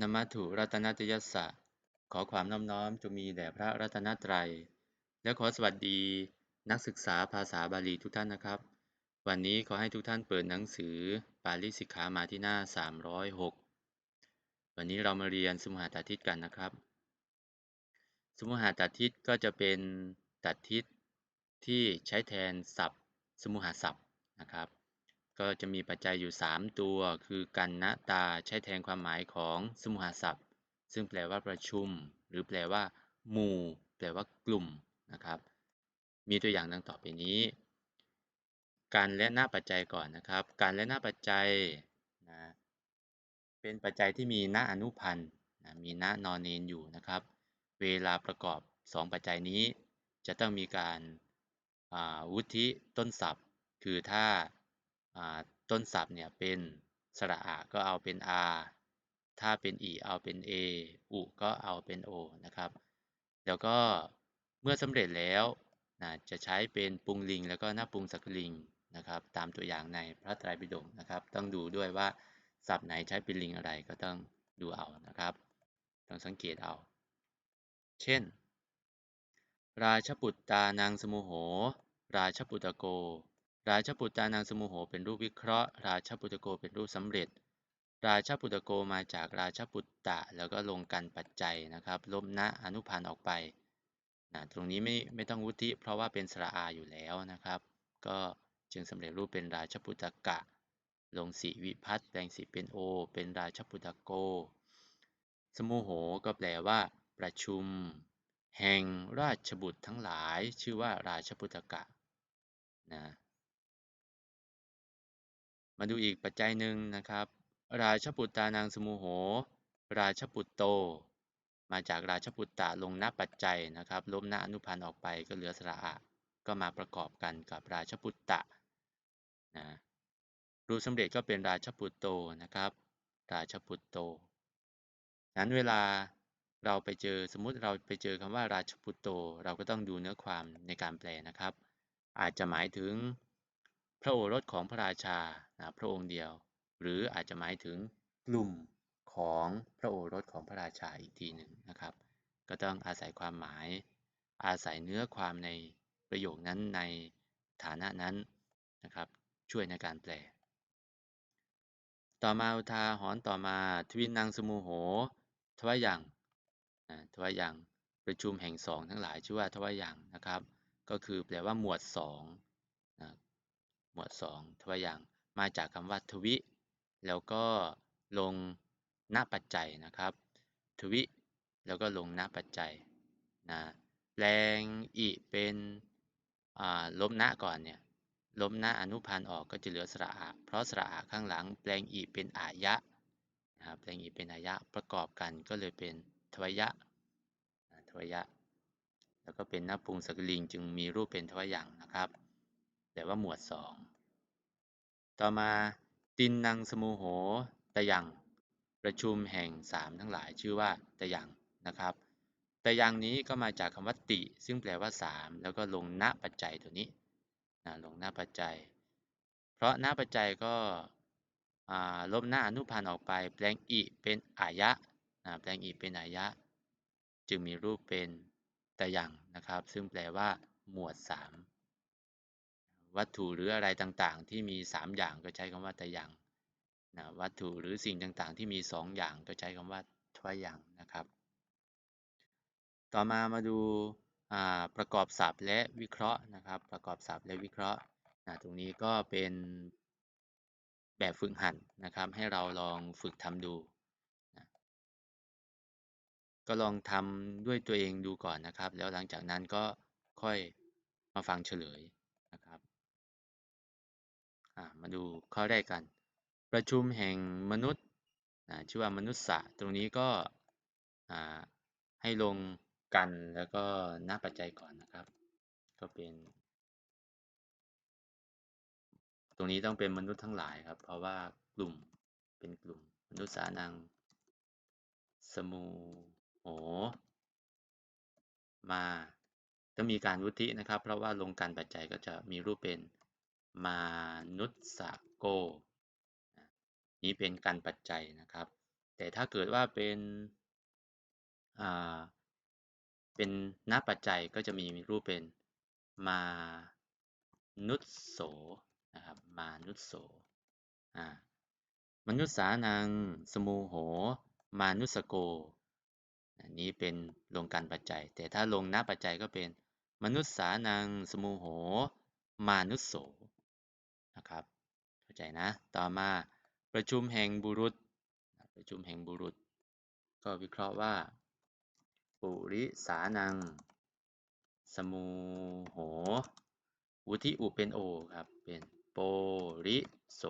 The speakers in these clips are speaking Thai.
นมัตถุรัตนตยสสะ ขอความน้อมน้อมจงมีแด่พระรัตนตรัย และขอสวัสดีนักศึกษาภาษาบาลีทุกท่านนะครับ วันนี้ขอให้ทุกท่านเปิดหนังสือ ปาลิสิกขามาที่หน้า 306 วันนี้เรามาเรียนสมุหตัดทิศกันนะครับ สมุหตัดทิศก็จะเป็นตัดทิศที่ใช้แทนศัพท์ สมุหศัพท์นะครับ ก็จะมีปัจจัยอยู่ 3 ตัว คือกันนะตาใช้แทนความหมายของสมุหศัพท์ ซึ่งแปลว่าประชุม หรือแปลว่าหมู่ แปลว่ากลุ่มนะครับ มีตัวอย่างดังต่อไปนี้ การและหน้าปัจจัยก่อนนะครับ การและหน้าปัจจัยนะเป็นปัจจัยที่มีหน้าอนุพันธ์นะมีหน้านอนเนนอยู่นะครับ เวลาประกอบ 2 ปัจจัยนี้ จะต้องมีการวุฒิต้นศัพท์ คือถ้า ต้นศัพท์เนี่ยเป็นสระอะก็เอาเป็น r ถ้าเป็นอีเอาเป็น a อุก็เอาเป็น o นะครับ แล้วก็เมื่อสำเร็จแล้วนะจะใช้เป็นปุงลิง แล้วก็หน้าปุงสักลิงนะครับ ตามตัวอย่างในพระไตรปิฎกนะครับ ต้องดูด้วยว่าศัพท์ไหนใช้เป็นลิงอะไรก็ต้องดูเอานะครับ ต้องสังเกตเอา เช่น ราชปุตตานางสมุโห ราชปุตตโก ราชปุตตานางสมุโหเป็นรูปวิเคราะห์ ราชปุตโกเป็นรูปสำเร็จ ราชปุตโกมาจากราชปุตตะ แล้วก็ลงกันปัจจัยนะครับ ลบนะอนุพันธ์ออกไปนะตรงนี้ไม่ไม่ต้องวุฒิเพราะว่าเป็นสระอาอยู่แล้วนะครับ ก็จึงสำเร็จรูปเป็นราชปุตกะ ลงสีวิพัฒน์แปลงสีเป็นโอ เป็นราชปุตโก สมุโหก็แปลว่า ประชุม แห่งราชบุตรทั้งหลาย ชื่อว่าราชปุตกะนะ มาดูอีกปัจจัยหนึ่งนะครับ ราชปุตตานางสมุโห ราชปุตโต มาจากราชปุตตะลงหน้าปัจจัยนะครับลบหน้าอนุพันธ์ออกไปก็เหลือสระอะก็มาประกอบกันกับราชปุตตะนะรูปสำเร็จก็เป็นราชปุตโตนะครับ ราชปุตโต นั้นเวลาเราไปเจอสมมุติเราไปเจอคำว่าราชปุตโต เราก็ต้องดูเนื้อความในการแปลนะครับ อาจจะหมายถึง พระโอรสของพระราชาพระองค์เดียว หรืออาจจะหมายถึงกลุ่มของพระโอรสของพระราชาอีกทีหนึ่งนะครับ ก็ต้องอาศัยความหมาย อาศัยเนื้อความในประโยคนั้นในฐานะนั้นนะครับ ช่วยในการแปล ต่อมาอุทาหอนต่อมา ทวินังสมุโห ทวายังทวายังประชุมแห่งสองทั้งหลายชื่อว่าทวายังนะครับ ก็คือแปลว่าหมวดสอง หมวด2ทวอย่างมาจากคำว่าทวิ แล้วก็ลงหน้าปัจจัยนะครับ ทวิ แล้วก็ลงหน้าปัจจัยนะแปลงอิเป็นลบหน้าก่อนเนี่ยลบหน้าอนุพันธ์ออกก็จะเหลือสระอะเพราะสระอะข้างหลังแปลงอิเป็นอายะนะครับแปลงอิเป็นอายะประกอบกันก็เลยเป็นทวยะทวยะ แล้วก็เป็นหน้าปุงสกลิงจึงมีรูปเป็นทวอย่างนะครับ แต่ว่าหมวดสองต่อมาตินนังสมุโหตะยัง ประชุมแห่งสามทั้งหลายชื่อว่าตะยังนะครับตะยังนี้ก็มาจากคำว่าติ ซึ่งแปลว่าสามแล้วก็ลงหน้าปัจจัยตัวนี้นะลงหน้าปัจจัย เพราะหน้าปัจจัยก็ลบหน้าอนุพันธ์ออกไป แปลงอิเป็นอายะนะแปลงอิเป็นอายะ จึงมีรูปเป็นตะยังนะครับ ซึ่งแปลว่าหมวดสาม วัตถุหรืออะไรต่างๆ ที่มี 3 อย่างก็ใช้คำว่าตะยังนะวัตถุหรือสิ่งต่างๆ ที่มี 2 อย่างก็ใช้คำว่าทวยังนะครับ ต่อมามาดูประกอบศัพท์และวิเคราะห์นะครับ ประกอบศัพท์และวิเคราะห์นะตรงนี้ก็เป็นแบบฝึกหัดนะครับ ให้เราลองฝึกทำดูนะก็ลองทำด้วยตัวเองดูก่อนนะครับ แล้วหลังจากนั้นก็ค่อยมาฟังเฉลย มาดูข้อแรกกัน ประชุมแห่งมนุษย์ชื่อว่ามนุษย์สะตรงนี้ก็ให้ลงกันแล้วก็น้าปัจจัยก่อนนะครับ ก็เป็น ตรงนี้ต้องเป็นมนุษย์ทั้งหลายครับ เพราะว่ากลุ่มเป็นกลุ่มมนุษย์สานัง สมูโหมาต้องมีการวุฒินะครับ เพราะว่าลงกันปัจจัยก็จะมีรูปเป็น มานุสโก นี้เป็นการปัจจัยนะครับ แต่ถ้าเกิดว่าเป็นเป็นนับปัจจัยก็จะมีรูปเป็นมานุษโสนะครับมานุษโสมนุษสานังสมูโห มานุสโกอันนี้เป็นลงการปัจจัย แต่ถ้าลงนับปัจจัยก็เป็นมนุษสานังสมูโห มานุสโส นะครับ เข้าใจนะ ต่อมาประชุมแห่งบุรุษ ประชุมแห่งบุรุษ ก็วิเคราะห์ว่า ปุริสานัง สมูโห วุธิอุเป็นโอครับ เป็นโปริโส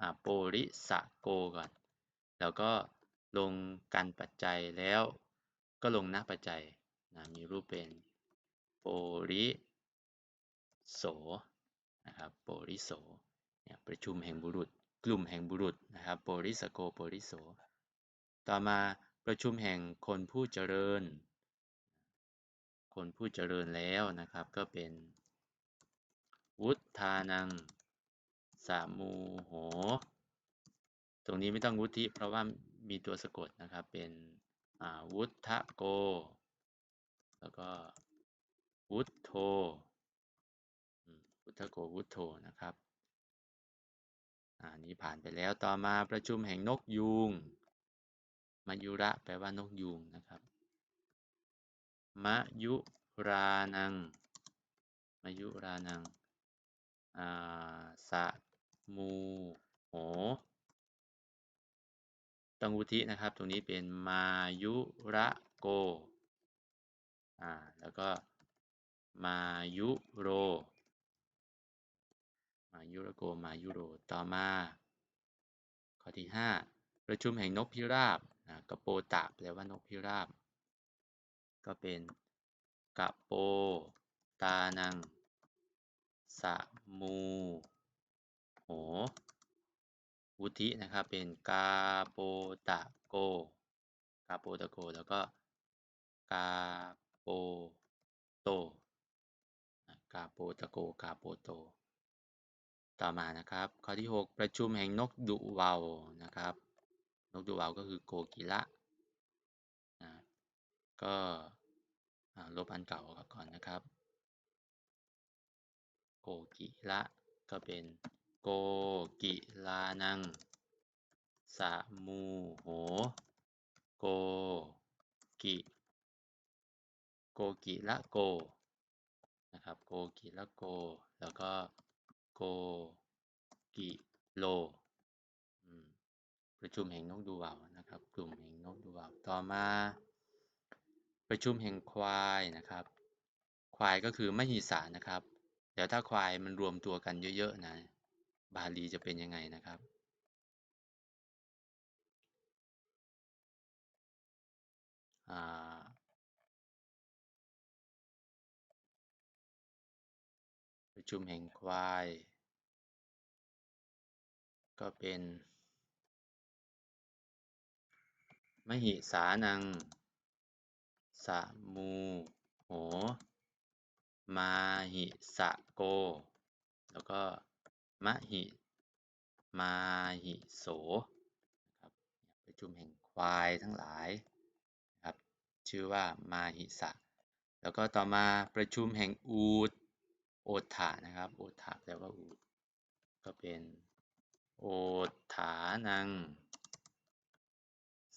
อ่าโปริสะโกก่อน แล้วก็ลงกันปัจจัยแล้วก็ลงนักปัจจัยนะมีรูปเป็นโปริโส นะครับโปริโสเนี่ยประชุมแห่งบุรุษ กลุ่มแห่งบุรุษนะครับโปริสโกโปริโสต่อมาประชุมแห่งคนผู้เจริญ คนผู้เจริญแล้วนะครับก็เป็นวุฒานังสามูโห ตรงนี้ไม่ต้องวุธิเพราะว่ามีตัวสะกดนะครับเป็นวุฒโก แล้วก็วุฒโธ วุฒโกวุฒโธนะครับอันนี้ผ่านไปแล้วต่อมาประชุมแห่งนกยูงมายุระแปลว่านกยูงนะครับมะยุรานังมายุรานังสะมูโหตังวุธินะครับ ตรงนี้เป็นมายุระโกอ่าแล้วก็มายุโร ยุรโกมายุโร ต่อมา ข้อที่ 5 ประชุมแห่งนกพิราบนะกระโปตะแปลว่านกพิราบ ก็เป็นกะโปตานังสะมูโหวุธินะครับเป็นกาโปตะโกกาโปตะโก แล้วก็กาโปโตกาโปตะโกกาโปโต ต่อมานะครับ ข้อที่ 6 ประชุมแห่งนกดุวาวนะครับ นกดุวาวก็คือโกกิระนะก็ลบอันเก่าก่อนนะครับ โกกิระก็เป็นโกกิลานังสะมูโหโกกิโกกิละโกนะครับโกกิละโก แล้วก็ โกกิโล ประชุมแห่งนกดูวาวนะครับ กลุ่มแห่งนกดูวาวต่อมา ประชุมแห่งควายนะครับ ควายก็คือมหิสานะครับ เดี๋ยวถ้าควายมันรวมตัวกันเยอะๆนะ บาลีจะเป็นยังไงนะครับประชุมแห่งควาย ก็เป็น มหิสานัง สมูโห มาหิสะโก แล้วก็มหิ มาหิโสครับประชุมแห่งควายทั้งหลายครับชื่อว่ามาหิสะ แล้วก็ต่อมาประชุมแห่งอูดโอทานะครับ โอทาแปลว่าอูดก็เป็น โอฐานัง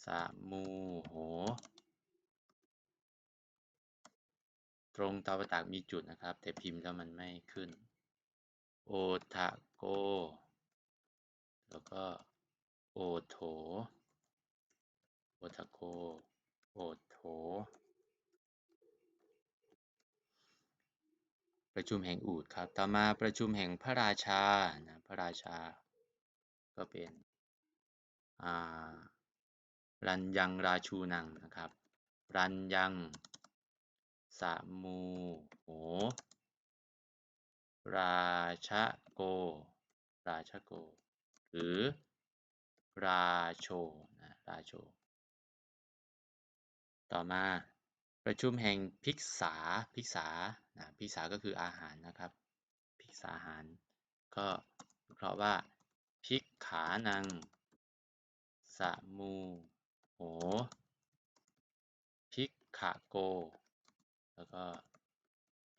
สามูโห ตรงตาประตากมีจุดนะครับ แต่พิมพ์แล้วมันไม่ขึ้น โอทาโก แล้วก็ โอโถ โอทาโก โอโถ ประชุมแห่งอูดครับ ต่อมาประชุมแห่งพระราชา นะ พระราชา ก็เป็นรันยังราชูนังนะครับ รันยังสามูโหราชโก ราชโก หรือ ราโชนะราโช ต่อมาประชุมแห่งพิกษาพิกษานะพิกษาก็คืออาหารนะครับพิกษาอาหาร ก็เพราะว่า พิกขานัง สมูโหพิกขะโก แล้วก็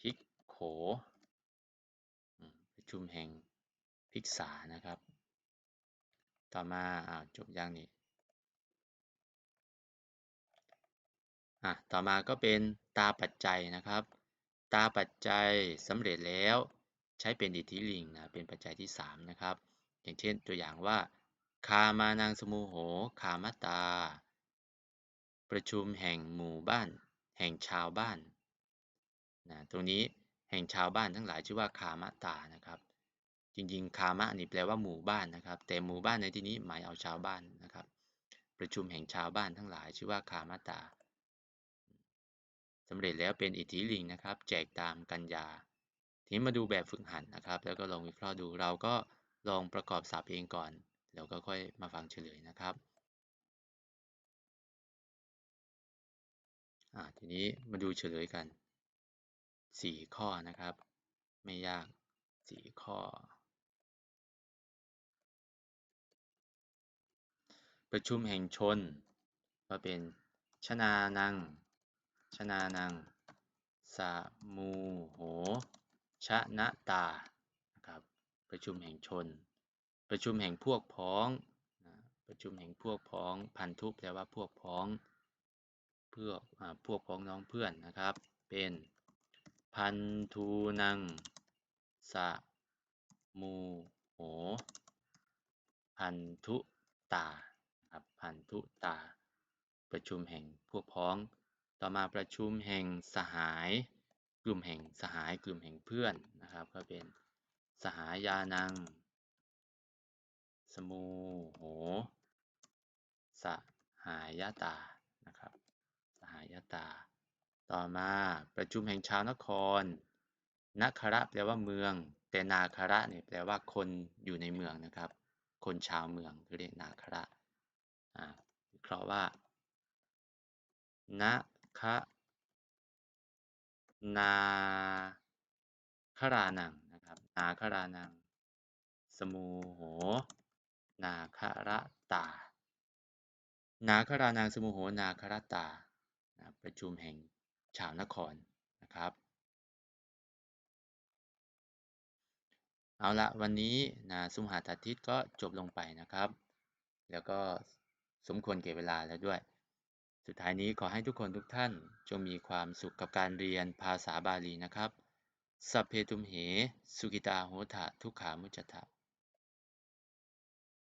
พิกโขประชุมแห่งพิกษานะครับ ต่อมาอ่าจบยังนี่อะต่อมาก็เป็นตาปัจจัยนะครับ ตาปัจจัยสำเร็จแล้วใช้เป็นอิทธิลิงนะเป็นปัจจัยที่ 3 นะครับ อย่างเช่นตัวอย่างว่า คามานังสมุโหคามตา ประชุมแห่งหมู่บ้าน แห่งชาวบ้านนะตรงนี้แห่งชาวบ้านทั้งหลายชื่อว่าคามตานะครับ จริงๆ คามะนี่แปลว่าหมู่บ้านนะครับ แต่หมู่บ้านในที่นี้หมายเอาชาวบ้านนะครับ ประชุมแห่งชาวบ้านทั้งหลายชื่อว่าคามตาสำเร็จแล้วเป็นอิทธิลิงนะครับ แจกตามกัญญา ทีนี้มาดูแบบฝึกหัดนนะครับ แล้วก็ลองวิเคราะห์ดูเราก็ ลองประกอบศัพท์เองก่อน แล้วก็ค่อยมาฟังเฉลยนะครับทีนี้มาดูเฉลยกัน 4 ข้อนะครับ ไม่ยาก 4 ข้อ ประชุมแห่งชนก็เป็นชนานัง ชนานังสามูโห ชนะตา ประชุมแห่งชน ประชุมแห่งพวกพ้องนะประชุมแห่งพวกพ้อง พันธุแปลว่าพวกพ้อง เพื่อพวกพ้องน้องเพื่อนนะครับ เป็นพันธุนังสะมูโหพันธุตาครับพันธุตา ประชุมแห่งพวกพ้อง ต่อมาประชุมแห่งสหาย กลุ่มแห่งสหายกลุ่มแห่งเพื่อนนะครับ ก็เป็น สหายานัง สมูโห สหายตา นะครับ สหายตา ต่อมาประชุมแห่งชาวนครนคระแปลว่าเมือง แต่นาคระเนี่ยแปลว่าคนอยู่ในเมืองนะครับ คนชาวเมืองเรียกนาคระอ่าเพราะว่านะคะนาครานัง นะครับ นาครานัง สมูโห นาคระตา นาครานังสมูโห นาคระตา ประชุมแห่งชาวนครนะครับ เอาละวันนี้นะสุมหาตาทิตก็จบลงไปนะครับ แล้วก็สมควรเก็บเวลาแล้วด้วย สุดท้ายนี้ขอให้ทุกคนทุกท่านจงมีความสุขกับการเรียนภาษาบาลีนะครับ สัพเพตุมเห สุกิตาโหธะ ทุกขามุจตะ